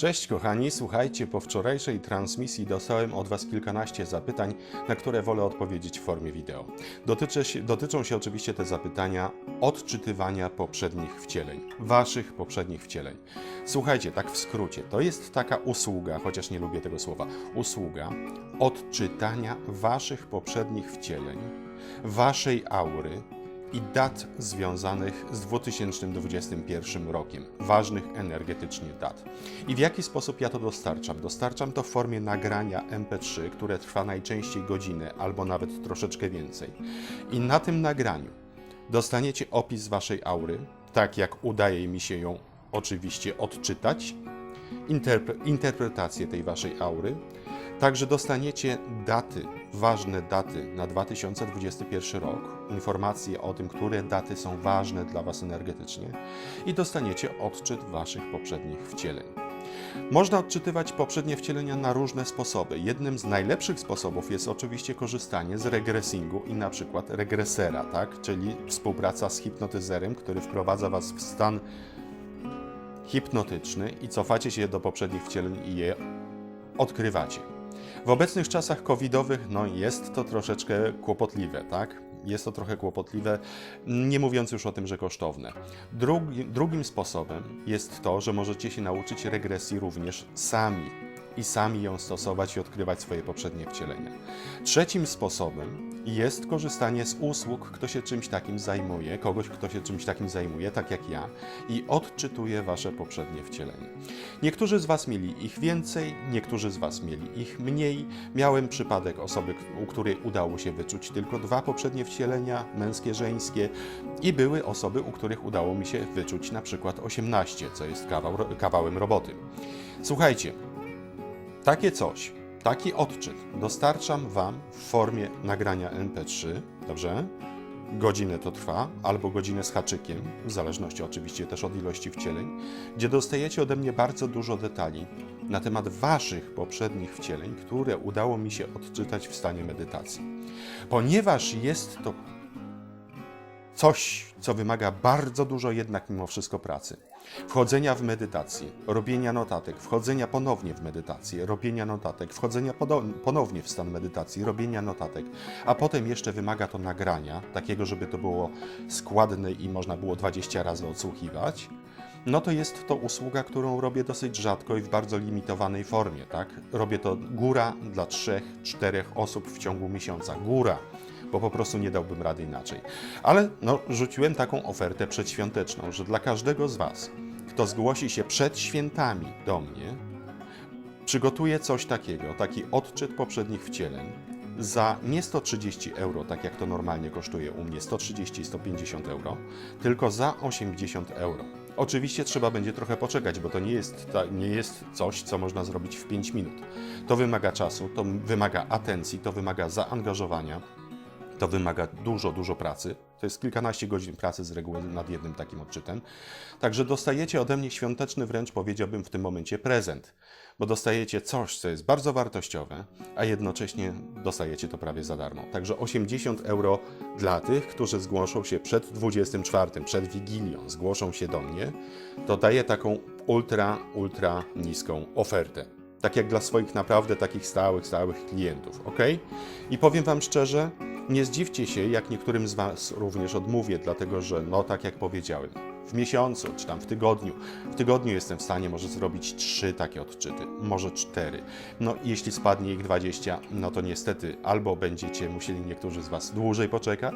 Cześć kochani, słuchajcie, po wczorajszej transmisji dostałem od Was kilkanaście zapytań, na które wolę odpowiedzieć w formie wideo. Dotyczy się, dotyczą się oczywiście te zapytania odczytywania poprzednich wcieleń, Waszych poprzednich wcieleń. Słuchajcie, tak w skrócie, to jest taka usługa, chociaż nie lubię tego słowa, usługa odczytania Waszych poprzednich wcieleń, Waszej aury, i dat związanych z 2021 rokiem, ważnych energetycznie dat. I w jaki sposób ja to dostarczam? Dostarczam to w formie nagrania MP3, które trwa najczęściej godzinę albo nawet troszeczkę więcej. I na tym nagraniu dostaniecie opis waszej aury, tak jak udaje mi się ją oczywiście odczytać, interpre- interpretację tej waszej aury. Także dostaniecie daty, ważne daty na 2021 rok, informacje o tym, które daty są ważne dla Was energetycznie i dostaniecie odczyt Waszych poprzednich wcieleń. Można odczytywać poprzednie wcielenia na różne sposoby. Jednym z najlepszych sposobów jest oczywiście korzystanie z regresingu i na przykład regresera, tak? czyli współpraca z hipnotyzerem, który wprowadza Was w stan hipnotyczny i cofacie się do poprzednich wcieleń i je odkrywacie. W obecnych czasach covidowych no jest to troszeczkę kłopotliwe, tak? Jest to trochę kłopotliwe, nie mówiąc już o tym, że kosztowne. Drugi, drugim sposobem jest to, że możecie się nauczyć regresji również sami i sami ją stosować i odkrywać swoje poprzednie wcielenia. Trzecim sposobem jest korzystanie z usług, kto się czymś takim zajmuje, kogoś, kto się czymś takim zajmuje, tak jak ja, i odczytuje wasze poprzednie wcielenie. Niektórzy z was mieli ich więcej, niektórzy z was mieli ich mniej. Miałem przypadek osoby, u której udało się wyczuć tylko dwa poprzednie wcielenia, męskie, żeńskie, i były osoby, u których udało mi się wyczuć na przykład 18, co jest kawał, kawałem roboty. Słuchajcie, takie coś, taki odczyt dostarczam Wam w formie nagrania MP3, dobrze? Godzinę to trwa, albo godzinę z haczykiem, w zależności oczywiście też od ilości wcieleń, gdzie dostajecie ode mnie bardzo dużo detali na temat Waszych poprzednich wcieleń, które udało mi się odczytać w stanie medytacji. Ponieważ jest to coś, co wymaga bardzo dużo jednak mimo wszystko pracy. Wchodzenia w medytację, robienia notatek, wchodzenia ponownie w medytację, robienia notatek, wchodzenia ponownie w stan medytacji, robienia notatek, a potem jeszcze wymaga to nagrania, takiego, żeby to było składne i można było 20 razy odsłuchiwać. No to jest to usługa, którą robię dosyć rzadko i w bardzo limitowanej formie, tak? Robię to góra dla trzech, czterech osób w ciągu miesiąca. Góra bo po prostu nie dałbym rady inaczej. Ale no, rzuciłem taką ofertę przedświąteczną, że dla każdego z Was, kto zgłosi się przed świętami do mnie, przygotuję coś takiego, taki odczyt poprzednich wcieleń za nie 130 euro, tak jak to normalnie kosztuje u mnie, 130 150 euro, tylko za 80 euro. Oczywiście trzeba będzie trochę poczekać, bo to nie jest, nie jest coś, co można zrobić w 5 minut. To wymaga czasu, to wymaga atencji, to wymaga zaangażowania, to wymaga dużo, dużo pracy. To jest kilkanaście godzin pracy z reguły nad jednym takim odczytem. Także dostajecie ode mnie świąteczny, wręcz powiedziałbym w tym momencie prezent, bo dostajecie coś, co jest bardzo wartościowe, a jednocześnie dostajecie to prawie za darmo. Także 80 euro dla tych, którzy zgłoszą się przed 24, przed Wigilią, zgłoszą się do mnie, to daję taką ultra, ultra niską ofertę. Tak jak dla swoich naprawdę takich stałych, stałych klientów, ok? I powiem Wam szczerze, nie zdziwcie się, jak niektórym z Was również odmówię, dlatego że, no tak jak powiedziałem, w miesiącu czy tam w tygodniu, w tygodniu jestem w stanie może zrobić trzy takie odczyty, może cztery. No jeśli spadnie ich 20, no to niestety albo będziecie musieli niektórzy z Was dłużej poczekać,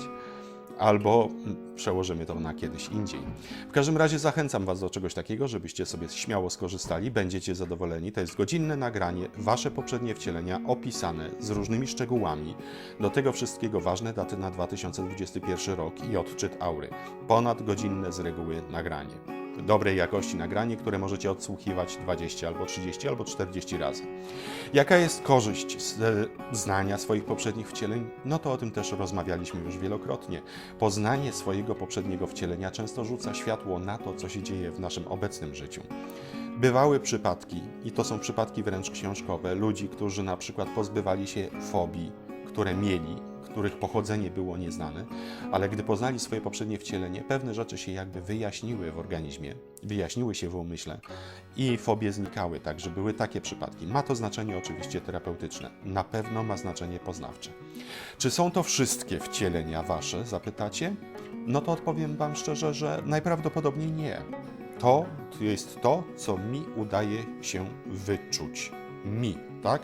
albo przełożymy to na kiedyś indziej. W każdym razie zachęcam Was do czegoś takiego, żebyście sobie śmiało skorzystali, będziecie zadowoleni. To jest godzinne nagranie, Wasze poprzednie wcielenia opisane z różnymi szczegółami. Do tego wszystkiego ważne daty na 2021 rok i odczyt aury. Ponad godzinne z reguły nagranie. Dobrej jakości nagranie, które możecie odsłuchiwać 20 albo 30 albo 40 razy. Jaka jest korzyść z e, znania swoich poprzednich wcieleń? No to o tym też rozmawialiśmy już wielokrotnie. Poznanie swojego poprzedniego wcielenia często rzuca światło na to, co się dzieje w naszym obecnym życiu. Bywały przypadki, i to są przypadki wręcz książkowe, ludzi, którzy na przykład pozbywali się fobii, które mieli, których pochodzenie było nieznane, ale gdy poznali swoje poprzednie wcielenie, pewne rzeczy się jakby wyjaśniły w organizmie, wyjaśniły się w umyśle i fobie znikały, także były takie przypadki. Ma to znaczenie oczywiście terapeutyczne, na pewno ma znaczenie poznawcze. Czy są to wszystkie wcielenia wasze, zapytacie? No to odpowiem wam szczerze, że najprawdopodobniej nie. To jest to, co mi udaje się wyczuć. Mi, tak?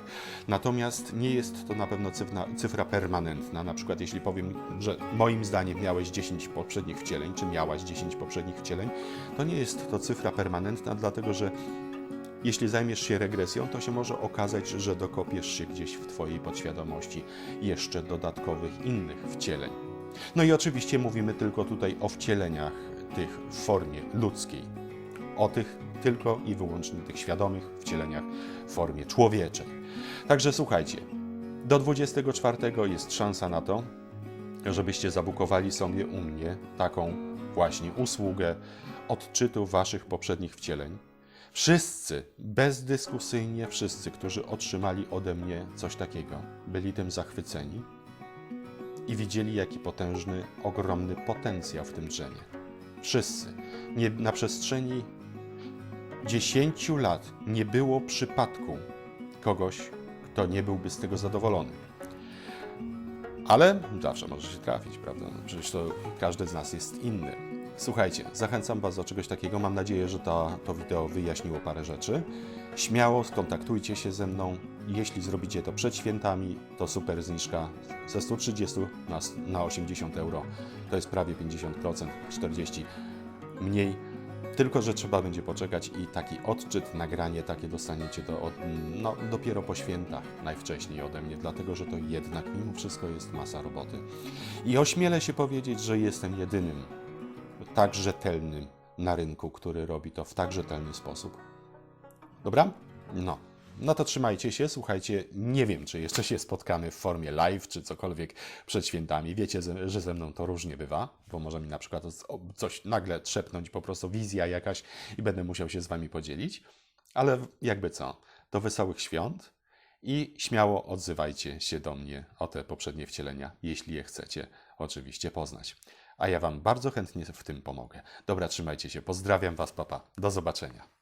Natomiast nie jest to na pewno cyfra, cyfra permanentna. Na przykład, jeśli powiem, że moim zdaniem miałeś 10 poprzednich wcieleń, czy miałaś 10 poprzednich wcieleń, to nie jest to cyfra permanentna, dlatego że jeśli zajmiesz się regresją, to się może okazać, że dokopiesz się gdzieś w Twojej podświadomości jeszcze dodatkowych innych wcieleń. No i oczywiście mówimy tylko tutaj o wcieleniach tych w formie ludzkiej. O tych tylko i wyłącznie tych świadomych wcieleniach w formie człowieczej. Także słuchajcie, do 24 jest szansa na to, żebyście zabukowali sobie u mnie taką właśnie usługę odczytu waszych poprzednich wcieleń. Wszyscy, bezdyskusyjnie wszyscy, którzy otrzymali ode mnie coś takiego, byli tym zachwyceni i widzieli, jaki potężny, ogromny potencjał w tym drzemie. Wszyscy. Nie, na przestrzeni 10 lat nie było przypadku kogoś, kto nie byłby z tego zadowolony. Ale zawsze może się trafić, prawda? No Przecież to każdy z nas jest inny. Słuchajcie, zachęcam Was do czegoś takiego. Mam nadzieję, że to, to wideo wyjaśniło parę rzeczy. Śmiało skontaktujcie się ze mną. Jeśli zrobicie to przed świętami, to super zniżka ze 130 na, na 80 euro. To jest prawie 50%, 40% mniej. Tylko, że trzeba będzie poczekać i taki odczyt, nagranie takie dostaniecie do, od, no, dopiero po świętach, najwcześniej ode mnie, dlatego że to jednak mimo wszystko jest masa roboty. I ośmielę się powiedzieć, że jestem jedynym tak rzetelnym na rynku, który robi to w tak rzetelny sposób. Dobra? No. No to trzymajcie się, słuchajcie, nie wiem, czy jeszcze się spotkamy w formie live, czy cokolwiek przed świętami. Wiecie, że ze mną to różnie bywa, bo może mi na przykład coś nagle trzepnąć, po prostu wizja jakaś i będę musiał się z wami podzielić. Ale jakby co, do wesołych świąt i śmiało odzywajcie się do mnie o te poprzednie wcielenia, jeśli je chcecie oczywiście poznać. A ja wam bardzo chętnie w tym pomogę. Dobra, trzymajcie się, pozdrawiam was, papa. Do zobaczenia.